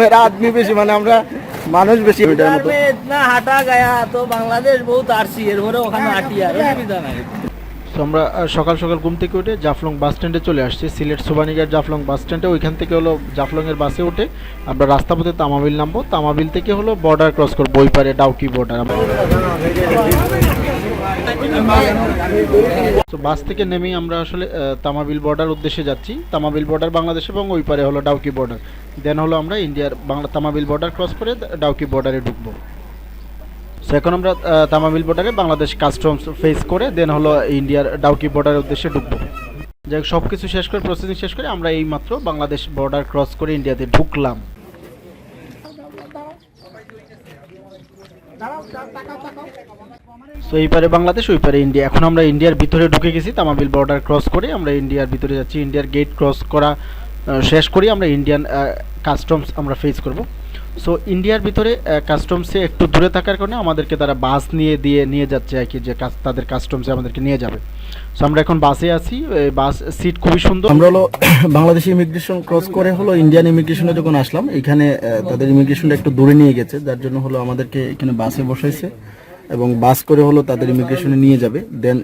মেরা আদমি বেশি মানে আমরা মানুষ বেশি মতো। না হাঁটা গায়া তো বাংলাদেশ বহুত আরসি এরপরে ওখানে হ্যাঁ, আটি আর হ্যাঁ। নাই। আমরা সকাল সকাল ঘুম থেকে উঠে জাফলং বাস স্ট্যান্ডে চলে আসছি। সিলেট সুবানিগার জাফলং বাস স্ট্যান্ডে ওইখান থেকে হলো জাফলংয়ের বাসে উঠে আমরা রাস্তাপথে তামাবিল নামবো। তামাবিল থেকে হলো বর্ডার ক্রস করব ওই পারে ডাউকি বর্ডার আমরা তো বাস থেকে নেমেই আমরা আসলে তামাবিল বর্ডার উদ্দেশ্যে যাচ্ছি। তামাবিল বর্ডার বাংলাদেশ এবং ওই পারে হলো ডাউকি বর্ডার দেন হলো আমরা ইন্ডিয়ার বাংলা তামাবিল বর্ডার ক্রস করে ডাউকি বর্ডারে ঢুকবো। সো এখন আমরা তামাবিল বর্ডারে বাংলাদেশ কাস্টমস ফেস করে দেন হলো ইন্ডিয়ার ডাউকি বর্ডারের উদ্দেশ্যে ঢুকবো। যাই সব কিছু শেষ করে প্রসেসিং শেষ করে আমরা এই মাত্র বাংলাদেশ বর্ডার ক্রস করে ইন্ডিয়াতে ঢুকলাম। তো এই পারে বাংলাদেশ, ওই পারে ইন্ডিয়া। এখন আমরা ইন্ডিয়ার ভিতরে ঢুকে গেছি, তামাবিল বর্ডার ক্রস করে আমরা ইন্ডিয়ার ভিতরে যাচ্ছি। ইন্ডিয়ার গেট ক্রস করা শেষ করি আমরা ইন্ডিয়ান কাস্টমস আমরা ফেস করব। সো ইন্ডিয়ার ভিতরে কাস্টমসে একটু দূরে থাকার কারণে আমাদেরকে তারা বাস নিয়ে দিয়ে, নিয়ে যাচ্ছে আর কি, যে তাদের কাস্টমসে আমাদেরকে নিয়ে যাবে। সো আমরা এখন বাসে আছি বাস সিট খুবই সুন্দর। আমরা হলো বাংলাদেশ ইমিগ্রেশন ক্রস করে হলো ইন্ডিয়ান ইমিগ্রেশনে যখন আসলাম, এখানে তাদের ইমিগ্রেশনটা একটু দূরে নিয়ে গেছে, যার জন্য হলো আমাদেরকে এখানে বাসে বসাইছে এবং বাস করে হলো তাদের ইমিগ্রেশনে নিয়ে যাবে। দেন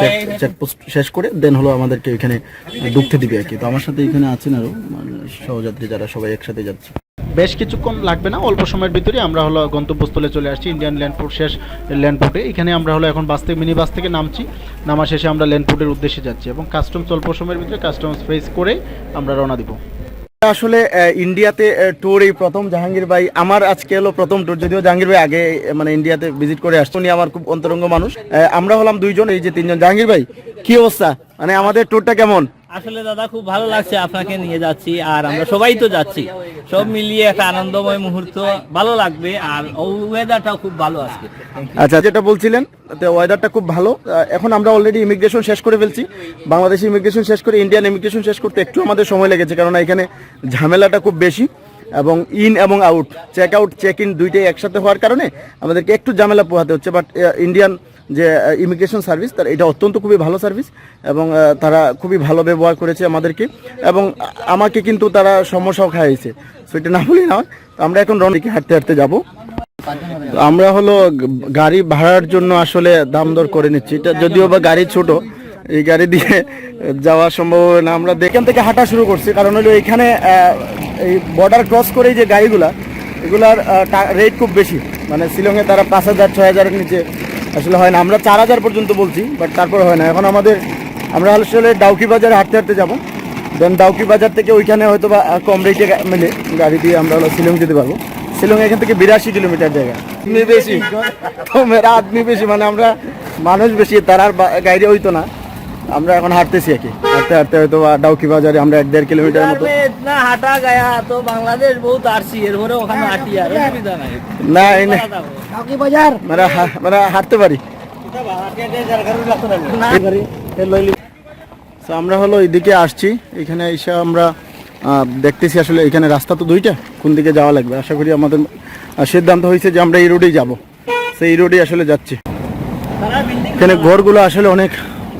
চেক চেকপোস্ট শেষ করে দেন হলো আমাদেরকে এখানে ঢুকতে দিবে আর কি। তো আমার সাথে এখানে আছেন আরও মানে সহযাত্রী যারা সবাই একসাথে যাচ্ছে। বেশ কিছুক্ষণ লাগবে না, অল্প সময়ের ভিতরে আমরা হলো গন্তব্যস্থলে চলে আসছি ইন্ডিয়ান ল্যান্ডপোর্ট শেষ ল্যান্ডপোর্টে এখানে আমরা হলো এখন বাস থেকে মিনি বাস থেকে নামছি নামা শেষে আমরা ল্যান্ডপোর্টের উদ্দেশ্যে যাচ্ছি এবং কাস্টমস অল্প সময়ের ভিতরে কাস্টমস ফেস করে আমরা রওনা দিব। আসলে ইন্ডিয়াতে ট্যুর এই প্রথম। জাহাঙ্গীর ভাই, আমার আজকে হলো প্রথম ট্যুর যদিও জাহাঙ্গীর ভাই আগে মানে ইন্ডিয়াতে ভিজিট করে আসছে, উনি আমার খুব অন্তরঙ্গ মানুষ। আমরা হলাম দুইজন, এই যে তিনজন। জাহাঙ্গীর ভাই, কি অবস্থা? মানে আমাদের ট্যুরটা কেমন? আসলে দাদা খুব ভালো লাগছে আপনাকে নিয়ে যাচ্ছি আর আমরা সবাই তো যাচ্ছি। সব মিলিয়ে একটা আনন্দময় মুহূর্ত ভালো লাগবে আর ওয়েদারটাও খুব ভালো আজকে। আচ্ছা যেটা বলছিলেন ওয়েদারটা খুব ভালো। এখন আমরা অলরেডি ইমিগ্রেশন শেষ করে ফেলছি। বাংলাদেশি ইমিগ্রেশন শেষ করে ইন্ডিয়ান ইমিগ্রেশন শেষ করতে একটু আমাদের সময় লেগেছে কারণ এখানে ঝামেলাটা খুব বেশি এবং ইন এবং out check out check in দুইটাই একসাথে হওয়ার কারণে আমাদেরকে একটু ঝামেলা পোহাতে হচ্ছে বাট ইন্ডিয়ান যে ইমিগ্রেশন সার্ভিস তার এটা অত্যন্ত খুবই ভালো সার্ভিস এবং তারা খুবই ভালো ব্যবহার করেছে আমাদেরকে এবং আমাকে কিন্তু তারা সমস্যাও খাইয়েছে। সো এটা না বলি না আমরা এখন রনিকে হাঁটতে হাঁটতে যাব। আমরা হলো গাড়ি ভাড়ার জন্য আসলে দাম দর করে নিচ্ছি। এটা যদিও বা গাড়ি ছোট, এই গাড়ি দিয়ে যাওয়া সম্ভব না। আমরা এখান থেকে হাঁটা শুরু করছি, কারণ হলো এখানে এই বর্ডার ক্রস করে যে গাড়িগুলা, এগুলার রেট খুব বেশি। মানে শিলংয়ে তারা পাঁচ হাজার, ছয় হাজারের নিচে আসলে হয় না আমরা চার হাজার পর্যন্ত বলছি বাট তারপর হয় না। এখন আমাদের আমরা আসলে ডাউকি বাজারে হাঁটতে হাঁটতে যাব। দেন ডাউকি বাজার থেকে ওইখানে হয়তো বা কম রেটে মানে মিলে গাড়ি দিয়ে আমরা শিলং যেতে পারব। শিলং এখান থেকে বিরাশি কিলোমিটার জায়গা। বেশি। তো মেয়েরা আদমি বেশি মানে আমরা মানুষ বেশি তার আর গাড়ি হইতো না। আমরা এখন হাঁটতেছি আর কি হাঁটতে হাঁটতে হয়তো বা ডাউকি বাজারে আমরা এক দেড় কিলোমিটার মতো। না হাঁটা গায়া তো বাংলাদেশ বহুত আরছি এরপরে ওখানে হাঁটি আর অসুবিধা নাই। না না মানে মানে হাঁটতে পারি। আমরা হলো এদিকে আসছি। এখানে এসে আমরা দেখতেছি আসলে এখানে রাস্তা তো দুইটা কোন দিকে যাওয়া লাগবে। আশা করি আমাদের সিদ্ধান্ত হয়েছে যে আমরা এই রোডেই যাব। সেই রোডেই আসলে যাচ্ছি। এখানে ঘরগুলো আসলে অনেক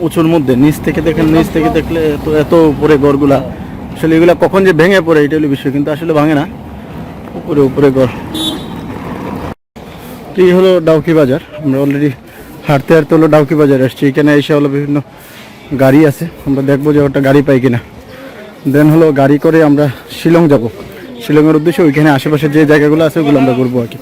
উঁচুর মধ্যে। নিচ থেকে দেখেন নিচ থেকে দেখলে এত এত উপরে ঘরগুলা। আসলে এগুলা কখন যে ভেঙে পড়ে এটা হলো বিষয় কিন্তু আসলে ভাঙে না। উপরে উপরে ঘর। এই হলো ডাউকি বাজার। আমরা অলরেডি হাঁটতে হাঁটতে হলো ডাউকি বাজার আসছি। এখানে এসে হলো বিভিন্ন গাড়ি আছে। আমরা দেখব যে ওটা গাড়ি পাই কিনা। দেন হলো গাড়ি করে আমরা শিলং যাব। শিলংয়ের উদ্দেশ্যে ওইখানে আশেপাশে যে জায়গাগুলো আছে, ওগুলো আমরা ঘুরবো আর কি।